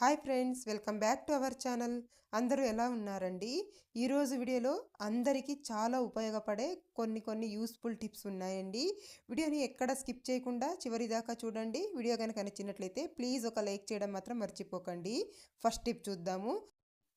Hi friends welcome back to our channel. అందరూ ఎలా ఉన్నారండి? ఈరోజు వీడియోలో అందరికీ చాలా ఉపయోగపడే కొన్ని కొన్ని యూస్ఫుల్ టిప్స్ ఉన్నాయండి. వీడియోని ఎక్కడ స్కిప్ చేయకుండా చివరి దాకా చూడండి. వీడియో కనుక నచ్చినట్లయితే ప్లీజ్ ఒక లైక్ చేయడం మాత్రం మర్చిపోకండి. ఫస్ట్ టిప్ చూద్దాము.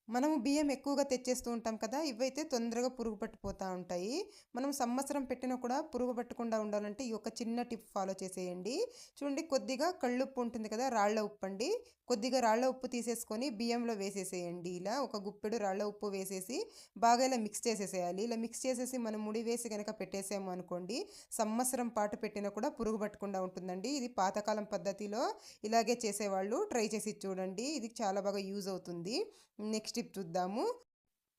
మనము బియ్యం ఎక్కువగా తెచ్చేస్తూ ఉంటాం కదా ఇవైతే తొందరగా పురుగు పట్టిపోతూ ఉంటాయి. మనం సంవత్సరం పెట్టినా కూడా పురుగు పట్టకుండా ఉండాలంటే ఈ ఒక చిన్న టిప్ ఫాలో చేసేయండి. చూడండి కొద్దిగా కళ్ళుప్పు ఉంటుంది కదా రాళ్ళ ఉప్పు అండి కొద్దిగా రాళ్ళ ఉప్పు తీసేసుకొని బియ్యంలో వేసేసేయండి. ఇలా ఒక గుప్పెడు రాళ్ళ ఉప్పు వేసేసి బాగా ఇలా మిక్స్ చేసేసేయాలి. ఇలా మిక్స్ చేసేసి మనం ముడి వేసి కనుక పెట్టేసాము అనుకోండి సంవత్సరం పాటు పెట్టినా కూడా పురుగు పట్టకుండా ఉంటుందండి. ఇది పాతకాలం పద్ధతిలో ఇలాగే చేసేవాళ్ళు. ట్రై చేసి చూడండి. ఇది చాలా బాగా యూజ్ అవుతుంది. నెక్స్ట్ టిప్ చూద్దాము.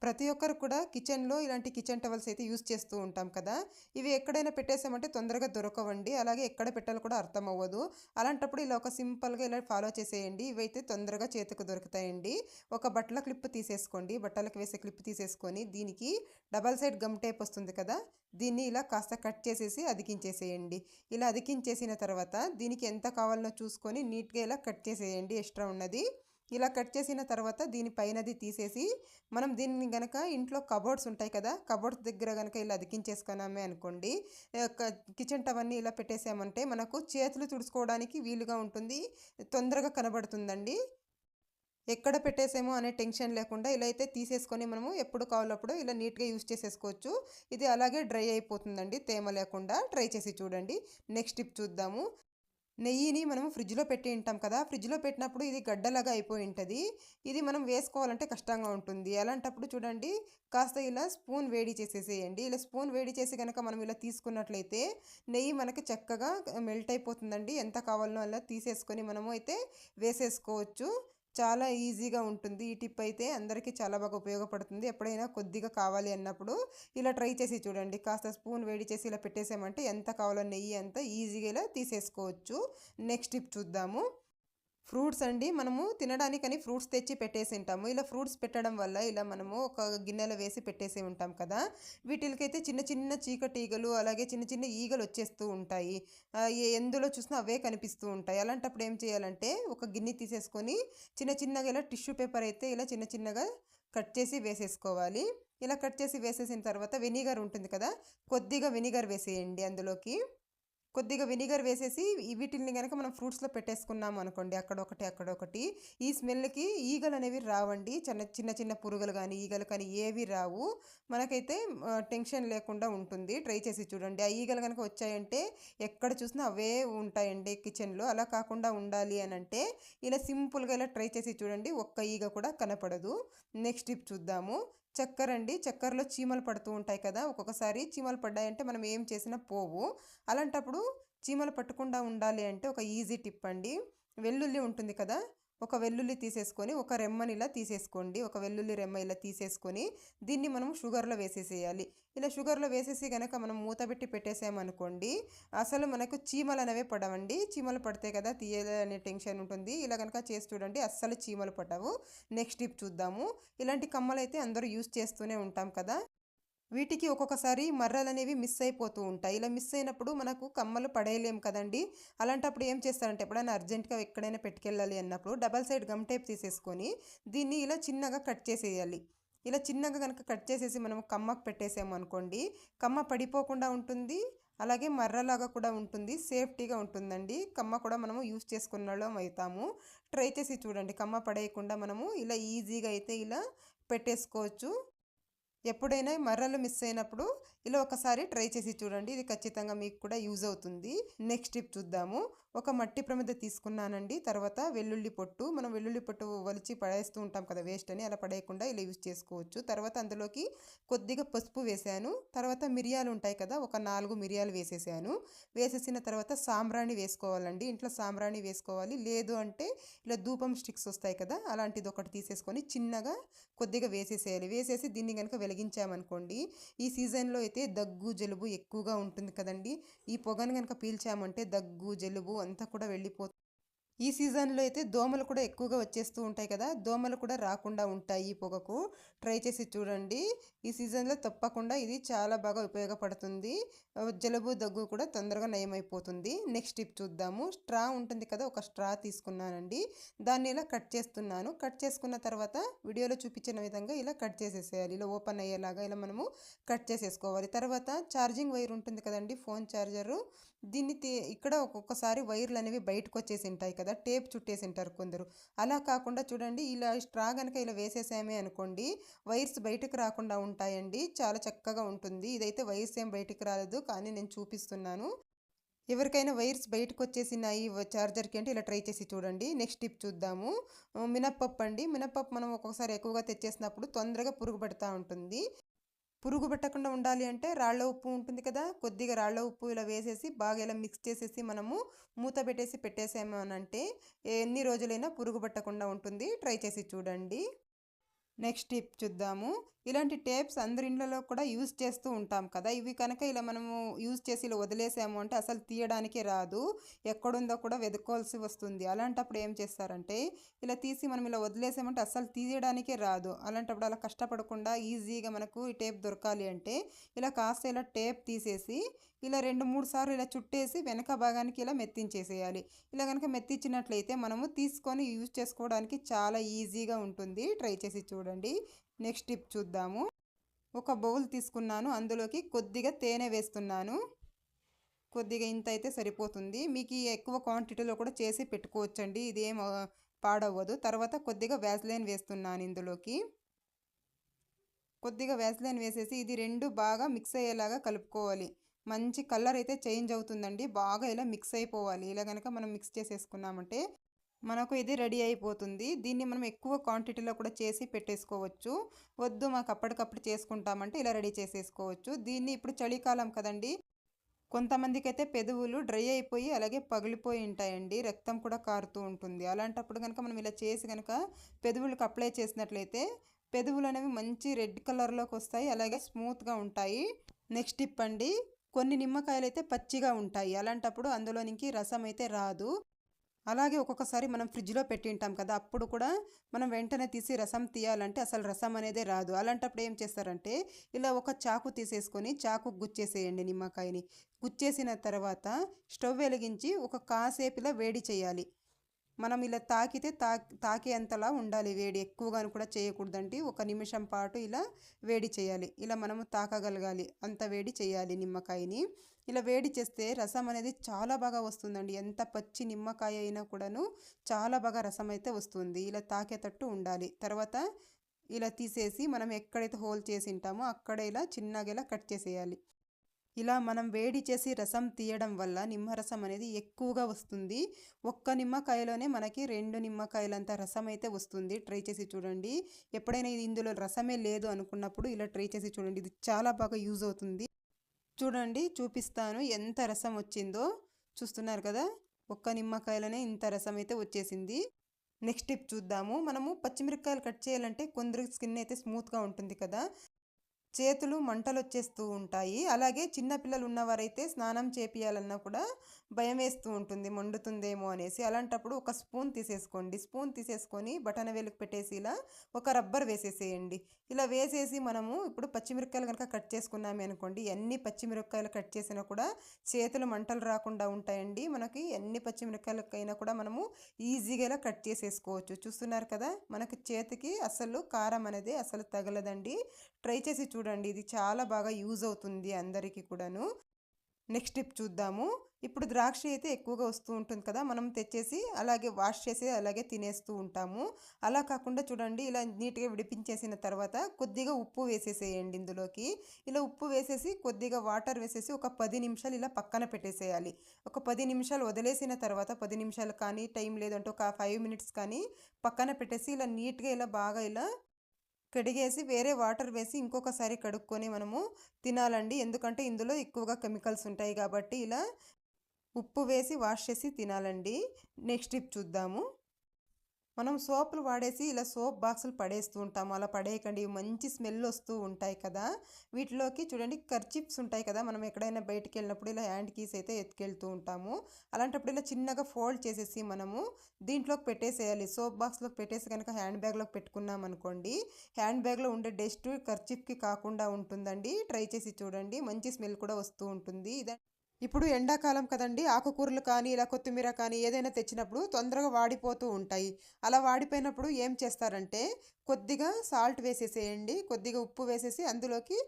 ప్రతి ఒక్కరు కూడా కిచెన్లో ఇలాంటి కిచెన్ టవల్స్ అయితే యూస్ చేస్తూ ఉంటాం కదా. ఇవి ఎక్కడైనా పెట్టేసామంటే తొందరగా దొరకవండి. అలాగే ఎక్కడ పెట్టాలో కూడా అర్థం అవ్వదు అలాంటప్పుడు ఇలా ఒక సింపుల్గా ఇలా ఫాలో చేసేయండి. ఇవైతే తొందరగా చేతికి దొరుకుతాయండి. ఒక బట్టల క్లిప్ తీసేసుకోండి. బట్టలకు వేసే క్లిప్ తీసేసుకొని దీనికి డబల్ సైడ్ గమ్ టేప్ వస్తుంది కదా. దీన్ని ఇలా కాస్త కట్ చేసేసి అదికించేసేయండి ఇలా అదికించేసిన తర్వాత దీనికి ఎంత కావాలనో చూసుకొని నీట్గా ఇలా కట్ చేసేయండి ఎక్స్ట్రా ఉన్నది. ఇలా కట్ చేసిన తర్వాత దీని పైనది తీసేసి మనం దీన్ని గనక ఇంట్లో కబోర్డ్స్ ఉంటాయి కదా కబోర్డ్స్ దగ్గర కనుక ఇలా అదికించేసుకున్నామే అనుకోండి కిచెన్ టవన్నీ ఇలా పెట్టేసామంటే మనకు చేతులు తుడుచుకోవడానికి వీలుగా ఉంటుంది తొందరగా కనబడుతుందండి. ఎక్కడ పెట్టేసేమో అనే టెన్షన్ లేకుండా ఇలా అయితే తీసేసుకొని మనము ఎప్పుడు కావాలప్పుడు ఇలా నీట్గా యూజ్ చేసేసుకోవచ్చు. ఇది అలాగే డ్రై అయిపోతుందండి తేమ లేకుండా. ట్రై చేసి చూడండి. నెక్స్ట్ టిప్ చూద్దాము. నెయ్యిని మనం ఫ్రిడ్జ్లో పెట్టి ఉంటాం కదా ఫ్రిడ్జ్లో పెట్టినప్పుడు ఇది గడ్డలాగా అయిపోయి ఉంటుంది. ఇది మనం వేసుకోవాలంటే కష్టంగా ఉంటుంది. అలాంటప్పుడు చూడండి కాస్త ఇలా స్పూన్ వేడి చేసేసేయండి. ఇలా స్పూన్ వేడి చేసి కనుక మనం ఇలా తీసుకున్నట్లయితే నెయ్యి మనకి చక్కగా మెల్ట్ అయిపోతుందండి. ఎంత కావాలనో అలా తీసేసుకొని మనము అయితే వేసేసుకోవచ్చు. చాలా ఈజీగా ఉంటుంది. ఈ టిప్ అయితే అందరికీ చాలా బాగా ఉపయోగపడుతుంది. ఎప్పుడైనా కొద్దిగా కావాలి అన్నప్పుడు ఇలా ట్రై చేసి చూడండి. కాస్త స్పూన్ వేడి చేసి ఇలా పెట్టేసామంటే ఎంత కావాలో నెయ్యి అంత ఈజీగా ఇలా తీసేసుకోవచ్చు. నెక్స్ట్ టిప్ చూద్దాము. ఫ్రూట్స్ అండి మనము తినడానికని ఫ్రూట్స్ తెచ్చి పెట్టేసి ఉంటాము. ఇలా ఫ్రూట్స్ పెట్టడం వల్ల ఇలా మనము ఒక గిన్నెలో వేసి పెట్టేసి ఉంటాం కదా. వీటికైతే చిన్న చిన్న చీకటీగలు అలాగే చిన్న చిన్న ఈగలు వచ్చేస్తూ ఉంటాయి. ఎందులో చూసినా అవే కనిపిస్తూ ఉంటాయి. అలాంటప్పుడు ఏం చేయాలంటే ఒక గిన్నె తీసేసుకొని చిన్న చిన్నగా ఇలా టిష్యూ పేపర్ అయితే ఇలా చిన్న చిన్నగా కట్ చేసి వేసేసుకోవాలి. ఇలా కట్ చేసి వేసేసిన తర్వాత వెనిగర్ ఉంటుంది కదా కొద్దిగా వెనిగర్ వేసేయండి అందులోకి. కొద్దిగా వినిగర్ వేసేసి వీటిని కనుక మనం ఫ్రూట్స్లో పెట్టేసుకున్నాం అనుకోండి అక్కడొకటి అక్కడొకటి ఈ స్మెల్కి ఈగలు అనేవి రావండి. చిన్న చిన్న చిన్న పురుగులు కానీ ఈగలు కానీ ఏవి రావు. మనకైతే టెన్షన్ లేకుండా ఉంటుంది. ట్రై చేసి చూడండి. ఆ ఈగలు కనుక వచ్చాయంటే ఎక్కడ చూసినా అవే ఉంటాయండి కిచెన్లో. అలా కాకుండా ఉండాలి అని అంటే ఇలా సింపుల్గా ఇలా ట్రై చేసి చూడండి. ఒక్క ఈగ కూడా కనపడదు. నెక్స్ట్ టిప్ చూద్దాము. చక్కెర అండి చక్కెరలో చీమలు పడుతూ ఉంటాయి కదా! ఒక్కొక్కసారి చీమలు పడ్డాయంటే మనం ఏం చేసినా పోవు. అలాంటప్పుడు చీమలు పట్టకుండా ఉండాలి అంటే ఒక ఈజీ టిప్ అండి వెల్లుల్లి ఉంటుంది కదా! ఒక వెల్లుల్లి తీసేసుకొని ఒక రెమ్మని ఇలా తీసేసుకోండి. ఒక వెల్లుల్లి రెమ్మ ఇలా తీసేసుకొని దీన్ని మనం షుగర్లో వేసేసేయాలి. ఇలా షుగర్లో వేసేసి కనుక మనం మూత పెట్టి పెట్టేసామనుకోండి అసలు మనకు చీమలు అనేవి పడవండి. చీమలు పడితే కదా తీయాలనే టెన్షన్ ఉంటుంది. ఇలా కనుక చేసి చూడండి అస్సలు చీమలు పడవు. నెక్స్ట్ టిప్ చూద్దాము. ఇలాంటి కమ్మలు అయితే అందరూ యూస్ చేస్తూనే ఉంటాం కదా. వీటికి ఒక్కొక్కసారి మర్రలు అనేవి మిస్ అయిపోతూ ఉంటాయి. ఇలా మిస్ అయినప్పుడు మనకు కమ్మలు పడేయలేము కదండి. అలాంటప్పుడు ఏం చేస్తారంటే ఎప్పుడైనా అర్జెంట్గా ఎక్కడైనా పెట్టుకెళ్ళాలి అన్నప్పుడు డబల్ సైడ్ గమ్ టైప్ తీసేసుకొని దీన్ని ఇలా చిన్నగా కట్ చేసేయాలి. ఇలా చిన్నగా కనుక కట్ చేసేసి మనం కమ్మకు పెట్టేసాము అనుకోండి కమ్మ పడిపోకుండా ఉంటుంది. అలాగే మర్రలాగా కూడా ఉంటుంది. సేఫ్టీగా ఉంటుందండి. కమ్మ కూడా మనము యూస్ చేసుకున్న అవుతాము. ట్రై చేసి చూడండి. కమ్మ పడేయకుండా మనము ఇలా ఈజీగా అయితే ఇలా పెట్టేసుకోవచ్చు. ఎప్పుడైనా మర్రలు మిస్ అయినప్పుడు ఇలా ఒకసారి ట్రై చేసి చూడండి. ఇది ఖచ్చితంగా మీకు కూడా యూజ్ అవుతుంది. నెక్స్ట్ టిప్ చూద్దాము. ఒక మట్టి ప్రమిద తీసుకున్నానండి. తర్వాత వెల్లుల్లి పొట్టు. మనం వెల్లుల్లి పొట్టు వలిచి పడేస్తూ ఉంటాం కదా వేస్ట్ అని. అలా పడేయకుండా ఇలా యూజ్ చేసుకోవచ్చు. తర్వాత అందులోకి కొద్దిగా పసుపు వేసాను. తర్వాత మిరియాలు ఉంటాయి కదా ఒక నాలుగు మిరియాలు వేసేసాను. వేసేసిన తర్వాత సాంబ్రాణి వేసుకోవాలండి. ఇంట్లో సాంబ్రాణి వేసుకోవాలి. లేదు అంటే ఇలా ధూపం స్టిక్స్ వస్తాయి కదా అలాంటిది ఒకటి తీసేసుకొని చిన్నగా కొద్దిగా వేసేసేయాలి. వేసేసి దీన్ని కనుక వెలిగించామనుకోండి ఈ సీజన్లో అయితే దగ్గు జలుబు ఎక్కువగా ఉంటుంది కదండి. ఈ పొగను కనుక పీల్చామంటే దగ్గు జలుబు అంతా కూడా వెళ్ళిపోతుంది. ఈ సీజన్లో అయితే దోమలు కూడా ఎక్కువగా వచ్చేస్తూ ఉంటాయి కదా! దోమలు కూడా రాకుండా ఉంటాయి ఈ పొగకు. ట్రై చేసి చూడండి. ఈ సీజన్లో తప్పకుండా ఇది చాలా బాగా ఉపయోగపడుతుంది. జలుబు దగ్గు కూడా తొందరగా నయమైపోతుంది. నెక్స్ట్ టిప్ చూద్దాము. స్ట్రా ఉంటుంది కదా! ఒక స్ట్రా తీసుకున్నానండి. దాన్ని ఇలా కట్ చేస్తున్నాను. కట్ చేసుకున్న తర్వాత వీడియోలో చూపించిన విధంగా ఇలా కట్ చేసేసేయాలి. ఇలా ఓపెన్ అయ్యేలాగా ఇలా మనము కట్ చేసేసుకోవాలి. తర్వాత ఛార్జింగ్ వైర్ ఉంటుంది కదండి! Phone charger. దీన్ని ఇక్కడ ఒక్కొక్కసారి వైర్లు అనేవి బయటకు వచ్చేసి ఉంటాయి కదా టేప్ చుట్టేసి ఉంటారు కొందరు. అలా కాకుండా చూడండి ఇలా స్ట్రా కనుక ఇలా వేసేసామే అనుకోండి వైర్స్ బయటకు రాకుండా ఉంటాయండి చాలా చక్కగా ఉంటుంది. ఇదైతే వైర్స్ ఏం బయటకు రాలేదు కానీ నేను చూపిస్తున్నాను. ఎవరికైనా వైర్స్ బయటకు వచ్చేసినాయి చార్జర్కి అంటే ఇలా ట్రై చేసి చూడండి. నెక్స్ట్ టిప్ చూద్దాము. మినప్పప్పు అండి. మినప్పప్పు మనం ఒక్కొక్కసారి ఎక్కువగా తెచ్చేసినప్పుడు తొందరగా పురుగు పడుతూ ఉంటుంది. పురుగు పెట్టకుండా ఉండాలి అంటే రాళ్ళ ఉప్పు ఉంటుంది కదా కొద్దిగా రాళ్ళ ఉప్పు ఇలా వేసేసి బాగా ఇలా మిక్స్ చేసేసి మనము మూత పెట్టేసి పెట్టేసాము అని అంటే ఎన్ని రోజులైనా పురుగు పట్టకుండా ఉంటుంది. ట్రై చేసి చూడండి. నెక్స్ట్ టిప్ చూద్దాము. ఇలాంటి టేప్స్ అందరి ఇండ్లలో కూడా యూజ్ చేస్తూ ఉంటాం కదా. ఇవి కనుక ఇలా మనము యూజ్ చేసి ఇలా వదిలేసాము అంటే అసలు తీయడానికి రాదు. ఎక్కడుందో కూడా వెతుక్కోవాల్సి వస్తుంది. అలాంటప్పుడు ఏం చేస్తారంటే ఇలా తీసి మనం ఇలా వదిలేసామంటే అసలు తీయడానికే రాదు. అలాంటప్పుడు అలా కష్టపడకుండా ఈజీగా మనకు ఈ టేప్ దొరకాలి అంటే ఇలా కాస్త ఇలా టేప్ తీసేసి ఇలా రెండు మూడు సార్లు ఇలా చుట్టేసి వెనక భాగానికి ఇలా మెత్తించేసేయాలి. ఇలా కనుక మెత్తించినట్లయితే మనము తీసుకొని యూజ్ చేసుకోవడానికి చాలా ఈజీగా ఉంటుంది. ట్రై చేసి చూడండి. నెక్స్ట్ టిప్ చూద్దాము. ఒక బౌల్ తీసుకున్నాను. అందులోకి కొద్దిగా తేనె వేస్తున్నాను. కొద్దిగా ఇంత అయితే సరిపోతుంది. మీకు ఎక్కువ క్వాంటిటీలో కూడా చేసి పెట్టుకోవచ్చండి. ఇదేం పాడవ్వదు. తర్వాత కొద్దిగా వ్యాజ్లైన్ వేస్తున్నాను ఇందులోకి. కొద్దిగా వ్యాజ్లైన్ వేసేసి ఇది రెండు బాగా మిక్స్ అయ్యేలాగా కలుపుకోవాలి. మంచి కలర్ అయితే చేంజ్ అవుతుందండి. బాగా ఇలా మిక్స్ అయిపోవాలి. ఇలా కనుక మనం మిక్స్ చేసేసుకున్నామంటే మనకు ఇది రెడీ అయిపోతుంది. దీన్ని మనం ఎక్కువ క్వాంటిటీలో కూడా చేసి పెట్టేసుకోవచ్చు. వద్దు మాకు అప్పటికప్పుడు చేసుకుంటామంటే ఇలా రెడీ చేసేసుకోవచ్చు. దీన్ని ఇప్పుడు చలికాలం కదండి. కొంతమందికి అయితే పెదవులు డ్రై అయిపోయి అలాగే పగిలిపోయి ఉంటాయండి. రక్తం కూడా కారుతూ ఉంటుంది. అలాంటప్పుడు కనుక మనం ఇలా చేసి కనుక పెదవులకు అప్లై చేసినట్లయితే పెదవులు అనేవి మంచి రెడ్ కలర్లోకి వస్తాయి. అలాగే స్మూత్గా ఉంటాయి. నెక్స్ట్ టిప్ అండి. కొన్ని నిమ్మకాయలు అయితే పచ్చిగా ఉంటాయి. అలాంటప్పుడు అందులోనికి రసం అయితే రాదు. అలాగే ఒక్కొక్కసారి మనం ఫ్రిడ్జ్లో పెట్టి ఉంటాం కదా అప్పుడు కూడా మనం వెంటనే తీసి రసం తీయాలంటే అసలు రసం అనేదే రాదు. అలాంటప్పుడు ఏం చేస్తారంటే ఇలా ఒక చాకు తీసేసుకొని చాకు గుచ్చేసేయండి నిమ్మకాయని. గుచ్చేసిన తర్వాత స్టవ్ వెలిగించి ఒక కాసేపు ఇలా వేడి చేయాలి. మనం ఇలా తాకితే తా తాకేంతలా ఉండాలి. వేడి ఎక్కువగాను కూడా చేయకూడదండి. ఒక నిమిషం పాటు ఇలా వేడి చేయాలి. ఇలా మనము తాకగలగాలి. అంత వేడి చేయాలి నిమ్మకాయని. ఇలా వేడి చేస్తే రసం అనేది చాలా బాగా వస్తుందండి. ఎంత పచ్చి నిమ్మకాయ అయినా కూడాను చాలా బాగా రసం అయితే వస్తుంది. ఇలా తాకేటట్టు ఉండాలి. తర్వాత ఇలా తీసేసి మనం ఎక్కడైతే హోల్ చేసి ఉంటామో అక్కడ ఇలా చిన్నగా ఇలా కట్ చేసేయాలి. ఇలా మనం వేడి చేసి రసం తీయడం వల్ల నిమ్మరసం అనేది ఎక్కువగా వస్తుంది. ఒక్క నిమ్మకాయలోనే మనకి రెండు నిమ్మకాయలంత రసం అయితే వస్తుంది. ట్రై చేసి చూడండి. ఎప్పుడైనా ఇది ఇందులో రసమే లేదు అనుకున్నప్పుడు ఇలా ట్రై చేసి చూడండి. ఇది చాలా బాగా యూజ్ అవుతుంది. చూడండి చూపిస్తాను ఎంత రసం వచ్చిందో. చూస్తున్నారు కదా? ఒక్క నిమ్మకాయలోనే ఇంత రసం అయితే వచ్చేసింది. నెక్స్ట్ స్టెప్ చూద్దాము. మనము పచ్చిమిరపకాయలు కట్ చేయాలంటే కొందరు స్కిన్ అయితే స్మూత్గా ఉంటుంది కదా? చేతులు మంటలు వచ్చేస్తూ ఉంటాయి. అలాగే చిన్నపిల్లలు ఉన్నవారైతే స్నానం చేపియాలన్నా కూడా భయం వేస్తూ ఉంటుంది మండుతుందేమో అనేసి. అలాంటప్పుడు ఒక స్పూన్ తీసేసుకోండి. స్పూన్ తీసేసుకొని బటన వేలుకు పెట్టేసి ఇలా ఒక రబ్బర్ వేసేసేయండి. ఇలా వేసేసి మనము ఇప్పుడు పచ్చిమిరపకాయలు కనుక కట్ చేసుకున్నామే అనుకోండి ఎన్ని పచ్చిమిరపకాయలు కట్ చేసినా కూడా చేతులు మంటలు రాకుండా ఉంటాయండి. మనకి ఎన్ని పచ్చిమిరపకాయలకైనా కూడా మనము ఈజీగా ఇలా కట్ చేసేసుకోవచ్చు. చూస్తున్నారు కదా మనకి చేతికి అసలు కారం అనేది అసలు తగలదండి. ట్రై చేసి చూడండి ఇది చాలా బాగా యూజ్ అవుతుంది అందరికీ కూడాను. నెక్స్ట్ టిప్ చూద్దాము. ఇప్పుడు ద్రాక్ష అయితే ఎక్కువగా వస్తూ ఉంటుంది కదా మనం తెచ్చేసి అలాగే వాష్ చేసి అలాగే తినేస్తూ ఉంటాము. అలా కాకుండా చూడండి ఇలా నీట్గా విడిపించేసిన తర్వాత కొద్దిగా ఉప్పు వేసేసేయండి ఇందులోకి. ఇలా ఉప్పు వేసేసి కొద్దిగా వాటర్ వేసేసి ఒక పది నిమిషాలు ఇలా పక్కన పెట్టేసేయాలి. ఒక పది నిమిషాలు వదిలేసిన తర్వాత పది నిమిషాలు కానీ టైం లేదంటే ఒక ఫైవ్ మినిట్స్ కానీ పక్కన పెట్టేసి ఇలా నీట్గా ఇలా బాగా ఇలా కడిగేసి వేరే వాటర్ వేసి ఇంకొకసారి కడుక్కొని మనము తినాలండి. ఎందుకంటే ఇందులో ఎక్కువగా కెమికల్స్ ఉంటాయి కాబట్టి ఇలా ఉప్పు వేసి వాష్ చేసి తినాలండి. నెక్స్ట్ టిప్ చూద్దాము. మనం సోపులు వాడేసి ఇలా సోప్ బాక్సులు పడేస్తూ ఉంటాము. అలా పడేయకండి. మంచి స్మెల్ వస్తూ ఉంటాయి కదా. వీటిలోకి చూడండి కర్చిప్స్ ఉంటాయి కదా. మనం ఎక్కడైనా బయటికి వెళ్ళినప్పుడు ఇలా హ్యాండ్ కీస్ అయితే ఎత్తుకెళ్తూ ఉంటాము. అలాంటప్పుడు ఇలా చిన్నగా ఫోల్డ్ చేసేసి మనము దీంట్లోకి పెట్టేసేయాలి. సోప్ బాక్స్లోకి పెట్టేసి కనుక హ్యాండ్ బ్యాగ్లోకి పెట్టుకున్నాం అనుకోండి హ్యాండ్ బ్యాగ్లో ఉండే డస్ట్ కర్చిప్కి కాకుండా ఉంటుందండి. ట్రై చేసి చూడండి. మంచి స్మెల్ కూడా వస్తూ ఉంటుంది. ఇదే ఇప్పుడు ఎండాకాలం కదండి. ఆకుకూరలు కానీ ఇలా కొత్తిమీర కానీ ఏదైనా తెచ్చినప్పుడు తొందరగా వాడిపోతూ ఉంటాయి. అలా వాడిపోయినప్పుడు ఏం చేస్తారంటే కొద్దిగా సాల్ట్ వేసేసేయండి. కొద్దిగా ఉప్పు వేసేసి అందులోకి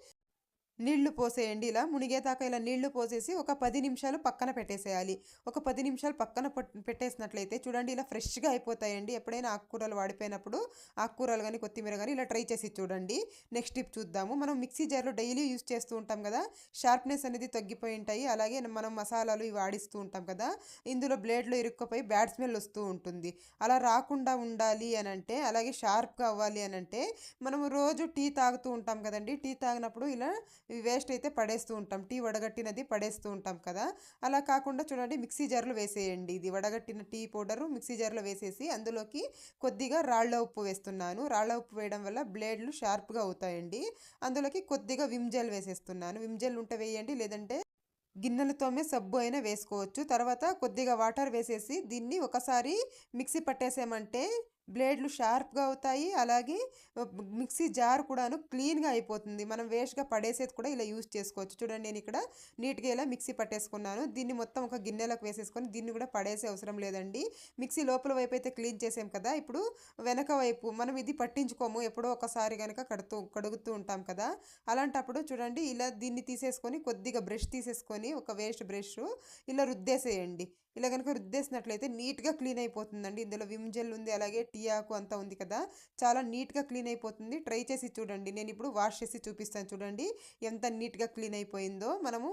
నీళ్ళు పోసేయండి. ఇలా మునిగేదాకా ఇలా నీళ్ళు పోసేసి ఒక పది నిమిషాలు పక్కన పెట్టేసేయాలి. ఒక పది నిమిషాలు పక్కన పెట్టేసినట్లయితే చూడండి ఇలా ఫ్రెష్గా అయిపోతాయండి. ఎప్పుడైనా ఆకుకూరలు వాడిపోయినప్పుడు ఆకుకూరలు కానీ కొత్తిమీర కానీ ఇలా ట్రై చేసి చూడండి. నెక్స్ట్ టిప్ చూద్దాము. మనం మిక్సీ జార్లో డైలీ యూస్ చేస్తూ ఉంటాం కదా షార్ప్నెస్ అనేది తగ్గిపోయి ఉంటాయి. అలాగే మనం మసాలాలు ఇవి వాడిస్తూ ఉంటాం కదా ఇందులో బ్లేడ్లో ఇరుక్కుపోయి బ్యాడ్ స్మెల్ వస్తూ ఉంటుంది. అలా రాకుండా ఉండాలి అని అంటే అలాగే షార్ప్గా అవ్వాలి అని అంటే మనం రోజు టీ తాగుతూ ఉంటాం కదండి. టీ తాగినప్పుడు ఇలా వేస్ట్ అయితే పడేస్తూ ఉంటాం. టీ వడగట్టినది పడేస్తూ ఉంటాం కదా. అలా కాకుండా చూడండి మిక్సీ జార్లో వేసేయండి. ఇది వడగట్టిన టీ పౌడరు మిక్సీ జార్లో వేసేసి అందులోకి కొద్దిగా రాళ్ళ ఉప్పు వేస్తున్నాను. రాళ్ళ ఉప్పు వేయడం వల్ల బ్లేడ్లు షార్ప్గా అవుతాయండి. అందులోకి కొద్దిగా విమ్ జెల్ వేసేస్తున్నాను. విమ్ జెల్ ఉంటే వేయండి లేదంటే గిన్నెలతోమే సబ్బు అయినా వేసుకోవచ్చు. తర్వాత కొద్దిగా వాటర్ వేసేసి దీన్ని ఒకసారి మిక్సీ పట్టేసామంటే బ్లేడ్లు షార్ప్గా అవుతాయి. అలాగే మిక్సీ జార్ కూడాను క్లీన్గా అయిపోతుంది. మనం వేస్ట్గా పడేసేది కూడా ఇలా యూజ్ చేసుకోవచ్చు. చూడండి నేను ఇక్కడ నీట్గా ఇలా మిక్సీ పట్టేసుకున్నాను. దీన్ని మొత్తం ఒక గిన్నెలకు వేసేసుకొని దీన్ని కూడా పడేసే అవసరం లేదండి. మిక్సీ లోపల వైపు అయితే క్లీన్ చేసాం కదా ఇప్పుడు వెనక వైపు మనం ఇది పట్టించుకోము. ఎప్పుడో ఒకసారి కనుక కడుతూ కడుగుతూ ఉంటాం కదా. అలాంటప్పుడు చూడండి ఇలా దీన్ని తీసేసుకొని కొద్దిగా బ్రష్ తీసేసుకొని ఒక వేస్ట్ బ్రష్ ఇలా రుద్దేసేయండి. ఇలా కనుక రుద్దేసినట్లయితే నీట్గా క్లీన్ అయిపోతుందండి. ఇందులో విమ్ జెల్ ఉంది అలాగే టీ ఆకు అంతా ఉంది కదా. చాలా నీట్గా క్లీన్ అయిపోతుంది. ట్రై చేసి చూడండి. నేను ఇప్పుడు వాష్ చేసి చూపిస్తాను చూడండి. ఎంత నీట్గా క్లీన్ అయిపోయిందో. మనము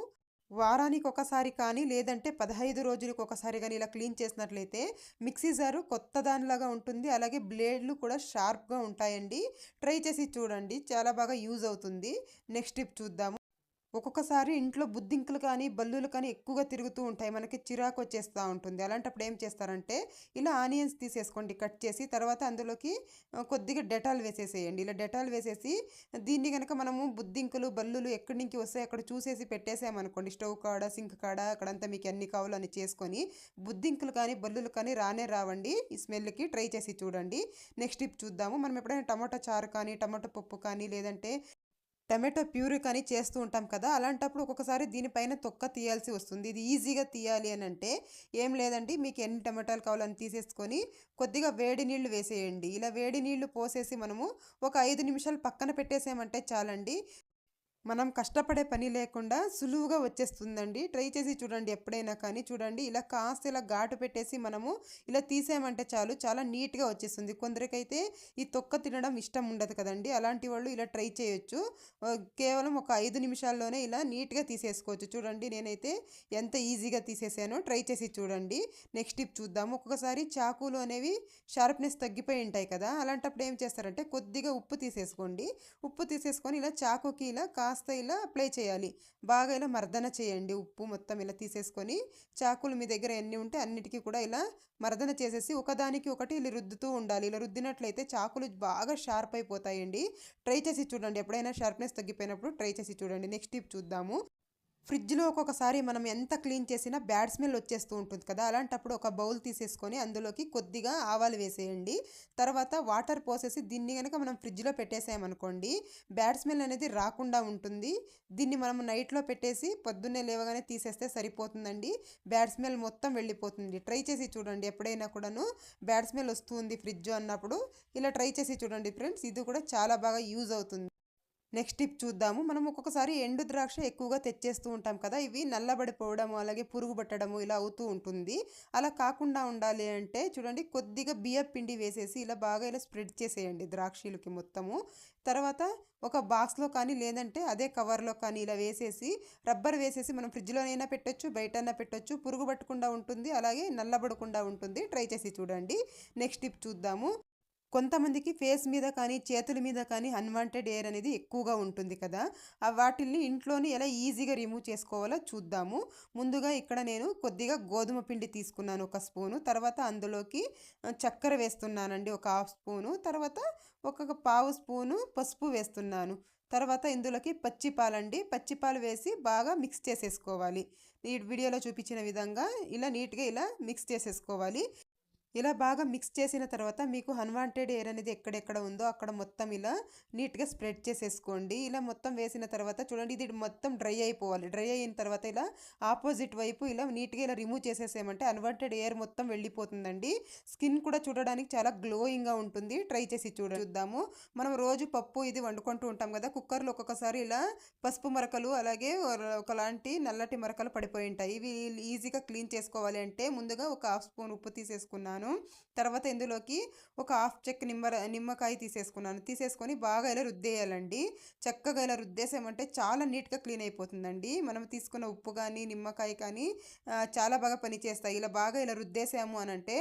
వారానికి ఒకసారి కానీ లేదంటే పదహైదు రోజులకు ఒకసారి కానీ ఇలా క్లీన్ చేసినట్లయితే మిక్సీ జారు కొత్త దానిలాగా ఉంటుంది. అలాగే బ్లేడ్లు కూడా షార్ప్గా ఉంటాయండి. ట్రై చేసి చూడండి. చాలా బాగా యూజ్ అవుతుంది. నెక్స్ట్ టిప్ చూద్దాము. ఒక్కొక్కసారి ఇంట్లో బుద్ధింకులు కానీ బల్లులు కానీ ఎక్కువగా తిరుగుతూ ఉంటాయి. మనకి చిరాకు వచ్చేస్తూ ఉంటుంది. అలాంటప్పుడు ఏం చేస్తారంటే ఇలా ఆనియన్స్ తీసేసుకోండి కట్ చేసి తర్వాత అందులోకి కొద్దిగా డెటాల్ వేసేసేయండి. ఇలా డెటాల్ వేసేసి దీన్ని కనుక మనము బుద్ధింకులు బల్లులు ఎక్కడి నుంచి వస్తాయి అక్కడ చూసేసి పెట్టేసామనుకోండి స్టవ్ కాడ సింక్ కాడ అక్కడంతా మీకు ఎన్ని కావాలో అని చేసుకొని బుద్ధింకులు కానీ బల్లులు కానీ రానే రావండి. ఈ స్మెల్కి ట్రై చేసి చూడండి. నెక్స్ట్ టిప్ చూద్దాము. మనం ఎప్పుడైనా టమాటో చారు కానీ టమాటో పప్పు కానీ లేదంటే టమాటో ప్యూరీ కానీ చేస్తూ ఉంటాం కదా అలాంటప్పుడు ఒక్కొక్కసారి దీనిపైన తొక్క తీయాల్సి వస్తుంది. ఇది ఈజీగా తీయాలి అని అంటే ఏం లేదండి మీకు ఎన్ని టమాటాలు కావాలని తీసేసుకొని కొద్దిగా వేడి నీళ్ళు వేసేయండి. ఇలా వేడి నీళ్ళు పోసేసి మనము ఒక ఐదు నిమిషాలు పక్కన పెట్టేసామంటే చాలండి. మనం కష్టపడే పని లేకుండా సులువుగా వచ్చేస్తుందండి. ట్రై చేసి చూడండి ఎప్పుడైనా కానీ. చూడండి ఇలా కాస్త ఇలా ఘాటు పెట్టేసి మనము ఇలా తీసామంటే చాలు చాలా నీట్గా వచ్చేస్తుంది. కొందరికైతే ఈ తొక్క తినడం ఇష్టం ఉండదు కదండి. అలాంటి వాళ్ళు ఇలా ట్రై చేయొచ్చు. కేవలం ఒక ఐదు నిమిషాల్లోనే ఇలా నీట్గా తీసేసుకోవచ్చు. చూడండి నేనైతే ఎంత ఈజీగా తీసేసానో ట్రై చేసి చూడండి. నెక్స్ట్ టిప్ చూద్దాము ఒక్కొక్కసారి చాకులు అనేవి షార్ప్నెస్ తగ్గిపోయి ఉంటాయి కదా. అలాంటప్పుడు ఏం చేస్తారంటే కొద్దిగా ఉప్పు తీసేసుకోండి. ఉప్పు తీసేసుకొని ఇలా చాకుకి ఇలా కాస్త ఇలా అప్లై చేయాలి. బాగా ఇలా మర్దన చేయండి. ఉప్పు మొత్తం ఇలా తీసేసుకొని చాకులు మీ దగ్గర ఎన్ని ఉంటే అన్నిటికీ కూడా ఇలా మర్దన చేసేసి ఒకదానికి ఒకటి ఇలా రుద్దుతూ ఉండాలి. ఇలా రుద్దినట్లయితే చాకులు బాగా షార్ప్ అయిపోతాయండి. ట్రై చేసి చూడండి. ఎప్పుడైనా షార్ప్నెస్ తగ్గిపోయినప్పుడు ట్రై చేసి చూడండి. నెక్స్ట్ టిప్ చూద్దాము. ఫ్రిడ్జ్లో ఒక్కొక్కసారి మనం ఎంత క్లీన్ చేసినా బ్యాడ్ స్మెల్ వచ్చేస్తూ ఉంటుంది కదా అలాంటప్పుడు ఒక బౌల్ తీసేసుకొని అందులోకి కొద్దిగా ఆవాలు వేసేయండి. తర్వాత వాటర్ పోసేసి దీన్ని కనుక మనం ఫ్రిడ్జ్లో పెట్టేసామనుకోండి బ్యాడ్ స్మెల్ అనేది రాకుండా ఉంటుంది. దీన్ని మనం నైట్లో పెట్టేసి పొద్దున్నే లేవగానే తీసేస్తే సరిపోతుందండి. బ్యాడ్ స్మెల్ మొత్తం వెళ్ళిపోతుంది. ట్రై చేసి చూడండి ఎప్పుడైనా కూడాను బ్యాడ్ స్మెల్ వస్తుంది ఫ్రిడ్జ్ అన్నప్పుడు. ఇలా ట్రై చేసి చూడండి ఫ్రెండ్స్ ఇది కూడా చాలా బాగా యూజ్ అవుతుంది. నెక్స్ట్ టిప్ చూద్దాము. మనం ఒక్కొక్కసారి ఎండు ద్రాక్ష ఎక్కువగా తెచ్చేస్తూ ఉంటాం కదా ఇవి నల్లబడిపోవడము అలాగే పురుగు పట్టడము ఇలా అవుతూ ఉంటుంది. అలా కాకుండా ఉండాలి అంటే చూడండి కొద్దిగా బియ్య పిండి వేసేసి ఇలా బాగా ఇలా స్ప్రెడ్ చేసేయండి ద్రాక్షలకి మొత్తము. తర్వాత ఒక బాక్స్లో కానీ లేదంటే అదే కవర్లో కానీ ఇలా వేసేసి రబ్బర్ వేసేసి మనం ఫ్రిడ్జ్లోనైనా పెట్టొచ్చు బయటైనా పెట్టొచ్చు. పురుగు పట్టకుండా ఉంటుంది అలాగే నల్లబడకుండా ఉంటుంది. ట్రై చేసి చూడండి. నెక్స్ట్ టిప్ చూద్దాము. కొంతమందికి ఫేస్ మీద కానీ చేతుల మీద కానీ అన్వాంటెడ్ ఎయిర్ అనేది ఎక్కువగా ఉంటుంది కదా. ఆ వాటిల్ని ఇంట్లోనే ఎలా ఈజీగా రిమూవ్ చేసుకోవాలో చూద్దాము. ముందుగా ఇక్కడ నేను కొద్దిగా గోధుమ పిండి తీసుకున్నాను ఒక స్పూను. తర్వాత అందులోకి చక్కెర వేస్తున్నానండి ఒక హాఫ్ స్పూను. తర్వాత ఒక పావు స్పూను పసుపు వేస్తున్నాను. తర్వాత ఇందులోకి పచ్చిపాలండి పచ్చిపాలు వేసి బాగా మిక్స్ చేసేసుకోవాలి. ఈ వీడియోలో చూపించిన విధంగా ఇలా నీట్గా ఇలా మిక్స్ చేసేసుకోవాలి. ఇలా బాగా మిక్స్ చేసిన తర్వాత మీకు అన్వాంటెడ్ ఎయిర్ అనేది ఎక్కడెక్కడ ఉందో అక్కడ మొత్తం ఇలా నీట్గా స్ప్రెడ్ చేసేసుకోండి. ఇలా మొత్తం వేసిన తర్వాత చూడండి ఇది మొత్తం డ్రై అయిపోవాలి. డ్రై అయిన తర్వాత ఇలా ఆపోజిట్ వైపు ఇలా నీట్గా ఇలా రిమూవ్ చేసేసామంటే అన్వాంటెడ్ ఎయిర్ మొత్తం వెళ్ళిపోతుందండి. స్కిన్ కూడా చూడడానికి చాలా గ్లోయింగ్గా ఉంటుంది. ట్రై చేసి చూడ చూద్దాము. మనం రోజు పప్పు ఇది వండుకుంటూ ఉంటాం కదా కుక్కర్లో ఒక్కొక్కసారి ఇలా పసుపు మరకలు అలాగే ఒకలాంటి నల్లటి మరకలు పడిపోయి ఉంటాయి. ఇవి ఈజీగా క్లీన్ చేసుకోవాలి అంటే ముందుగా ఒక హాఫ్ స్పూన్ ఉప్పు తీసేసుకున్నాను. తీసుకున్నాను. తర్వాత ఇందులోకి ఒక హాఫ్ చెక్ నిమ్మ నిమ్మకాయ తీసేసుకున్నాను. తీసేసుకొని బాగా ఇలా రుద్దేయాలండి. చక్కగా ఇలా రుద్దేసామంటే చాలా నీట్గా క్లీన్ అయిపోతుందండి. మనం తీసుకున్న ఉప్పు కానీ నిమ్మకాయ కానీ చాలా బాగా పనిచేస్తాయి. ఇలా బాగా ఇలా రుద్దేసాము అని అంటే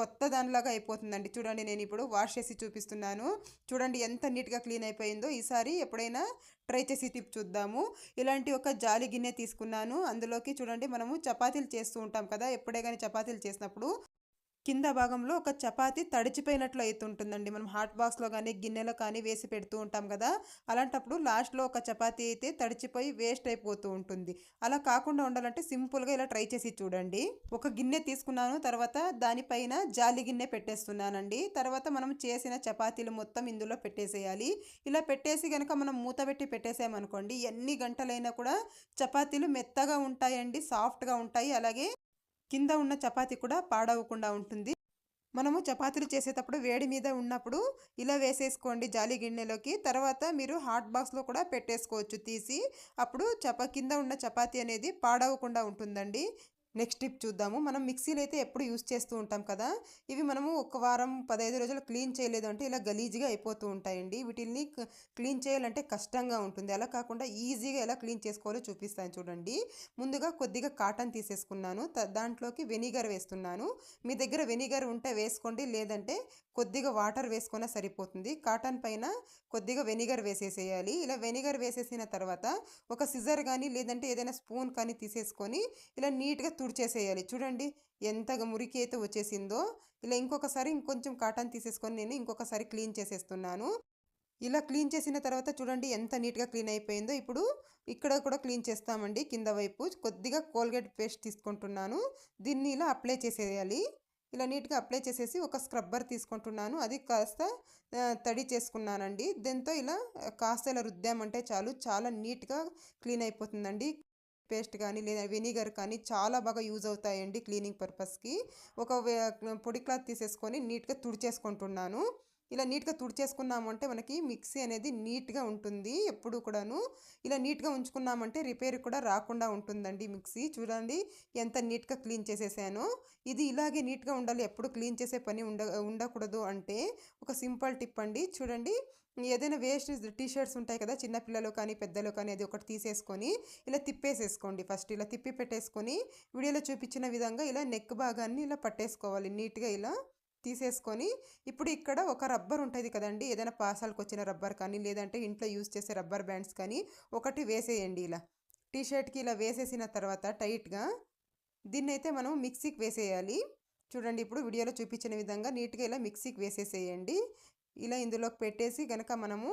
కొత్త దానిలాగా అయిపోతుందండి. చూడండి నేను ఇప్పుడు వాష్ చేసి చూపిస్తున్నాను. చూడండి ఎంత నీట్గా క్లీన్ అయిపోయిందో. ఈసారి ఎప్పుడైనా ట్రై చేసి టిప్ చూద్దాము. ఇలాంటి ఒక జాలి గిన్నె తీసుకున్నాను. అందులోకి చూడండి మనము చపాతీలు చేస్తూ ఉంటాం కదా. ఎప్పుడే కానీ చపాతీలు చేసినప్పుడు కింద భాగంలో ఒక చపాతి తడిచిపోయినట్లు అవుతుంటుందండి మనం హాట్ బాక్స్లో కానీ గిన్నెలో కానీ వేసి పెడుతూ ఉంటాం కదా! అలాంటప్పుడు లాస్ట్లో ఒక చపాతి అయితే తడిచిపోయి వేస్ట్ అయిపోతూ ఉంటుంది. అలా కాకుండా ఉండాలంటే సింపుల్గా ఇలా ట్రై చేసి చూడండి. ఒక గిన్నె తీసుకున్నాను తర్వాత దానిపైన జాలి గిన్నె పెట్టేస్తున్నానండి. తర్వాత మనం చేసిన చపాతీలు మొత్తం ఇందులో పెట్టేసేయాలి. ఇలా పెట్టేసి కనుక మనం మూత పెట్టి పెట్టేసామనుకోండి ఎన్ని గంటలైనా కూడా చపాతీలు మెత్తగా ఉంటాయండి సాఫ్ట్గా ఉంటాయి. అలాగే కింద ఉన్న చపాతీ కూడా పాడవకుండా ఉంటుంది. మనము చపాతీలు చేసేటప్పుడు వేడి మీద ఉన్నప్పుడు ఇలా వేసేసుకోండి జాలి గిన్నెలోకి. తర్వాత మీరు హాట్ బాక్స్లో కూడా పెట్టేసుకోవచ్చు తీసి. అప్పుడు చప కింద ఉన్న చపాతీ అనేది పాడవకుండా ఉంటుందండి. నెక్స్ట్ టిప్ చూద్దాము. మనం మిక్సీలు అయితే ఎప్పుడు యూస్ చేస్తూ ఉంటాం కదా. ఇవి మనము ఒక వారం పదహైదు రోజులు క్లీన్ చేయలేదు అంటే ఇలా గలీజ్గా అయిపోతూ ఉంటాయండి. వీటిని క్లీన్ చేయాలంటే కష్టంగా ఉంటుంది. అలా కాకుండా ఈజీగా ఎలా క్లీన్ చేసుకోవాలో చూపిస్తాను చూడండి. ముందుగా కొద్దిగా కాటన్ తీసేసుకున్నాను. దాంట్లోకి వెనిగర్ వేస్తున్నాను. మీ దగ్గర వెనిగర్ ఉంటే వేసుకోండి. లేదంటే కొద్దిగా వాటర్ వేసుకున్నా సరిపోతుంది. కాటన్ పైన కొద్దిగా వెనిగర్ వేసేసేయాలి. ఇలా వెనిగర్ వేసేసిన తర్వాత ఒక సిజర్ కానీ లేదంటే ఏదైనా స్పూన్ కానీ తీసేసుకొని ఇలా నీట్గా తుడిచేసేయాలి. చూడండి ఎంత మురికి అయితే వచ్చేసిందో. ఇలా ఇంకొకసారి ఇంకొంచెం కాటన్ తీసేసుకొని నేను ఇంకొకసారి క్లీన్ చేసేస్తున్నాను. ఇలా క్లీన్ చేసిన తర్వాత చూడండి ఎంత నీట్గా క్లీన్ అయిపోయిందో. ఇప్పుడు ఇక్కడ కూడా క్లీన్ చేస్తామండి కింద వైపు. కొద్దిగా కోల్గేట్ పేస్ట్ తీసుకుంటున్నాను. దీన్ని ఇలా అప్లై చేసేయాలి. ఇలా నీట్గా అప్లై చేసేసి ఒక స్క్రబ్బర్ తీసుకుంటున్నాను. అది కాస్త తడి చేసుకున్నానండి. దీంతో ఇలా కాస్త ఇలా రుద్దామంటే చాలు. చాలా నీట్గా క్లీన్ అయిపోతుందండి. పేస్ట్ కానీ లేదా వెనిగర్ కానీ చాలా బాగా యూజ్ అవుతాయండి క్లీనింగ్ పర్పస్కి. ఒక పొడి క్లాత్ తీసేసుకొని నీట్గా తుడిచేసుకుంటున్నాను. ఇలా నీట్గా తుడిచేసుకున్నామంటే మనకి మిక్సీ అనేది నీట్గా ఉంటుంది ఎప్పుడు కూడాను. ఇలా నీట్గా ఉంచుకున్నామంటే రిపేర్ కూడా రాకుండా ఉంటుందండి మిక్సీ. చూడండి ఎంత నీట్గా క్లీన్ చేసేసాను. ఇది ఇలాగే నీట్గా ఉండాలి ఎప్పుడు క్లీన్ చేసే పని ఉండ ఉండకూడదు అంటే ఒక సింపుల్ టిప్ అండి. చూడండి ఏదైనా వేస్ట్ టీ షర్ట్స్ ఉంటాయి కదా చిన్నపిల్లలు కానీ పెద్దలు కానీ అది ఒకటి తీసేసుకొని ఇలా తిప్పేసేసుకోండి ఫస్ట్. ఇలా తిప్పి పెట్టేసుకొని వీడియోలో చూపించిన విధంగా ఇలా నెక్ భాగాన్ని ఇలా పట్టేసుకోవాలి. నీట్గా ఇలా తీసేసుకొని ఇప్పుడు ఇక్కడ ఒక రబ్బర్ ఉంటుంది కదండి ఏదైనా పాసాలకు వచ్చిన రబ్బర్ కానీ లేదంటే ఇంట్లో యూజ్ చేసే రబ్బర్ బ్యాండ్స్ కానీ ఒకటి వేసేయండి ఇలా. టీ షర్ట్కి ఇలా వేసేసిన తర్వాత టైట్గా దీన్ని అయితే మనం మిక్సీకి వేసేయాలి. చూడండి ఇప్పుడు వీడియోలో చూపించిన విధంగా నీట్గా ఇలా మిక్సీకి వేసేసేయండి. ఇలా ఇందులోకి పెట్టేసి కనుక మనము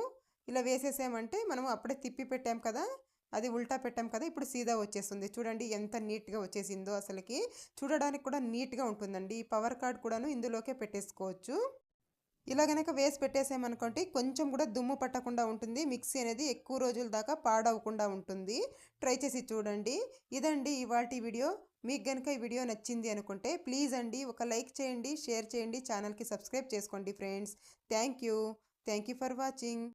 ఇలా వేసేసామంటే మనం అప్పుడే తిప్పి పెట్టాం కదా అది ఉల్టా పెట్టాం కదా ఇప్పుడు సీదా వచ్చేస్తుంది. చూడండి ఎంత నీట్గా వచ్చేసిందో అసలుకి. చూడడానికి కూడా నీట్గా ఉంటుందండి. ఈ పవర్ కార్డ్ కూడాను ఇందులోకే పెట్టేసుకోవచ్చు. ఇలా కనుక వేసి పెట్టేసామనుకోండి కొంచెం కూడా దుమ్ము పట్టకుండా ఉంటుంది. మిక్సీ అనేది ఎక్కువ రోజుల దాకా పాడవకుండా ఉంటుంది. ట్రై చేసి చూడండి. ఇదండి ఇవాటి వీడియో. మీకు కనుక ఈ వీడియో నచ్చింది అనుకుంటే ప్లీజ్ అండి ఒక లైక్ చేయండి షేర్ చేయండి ఛానల్కి సబ్స్క్రైబ్ చేసుకోండి friends. Thank you. Thank you for watching.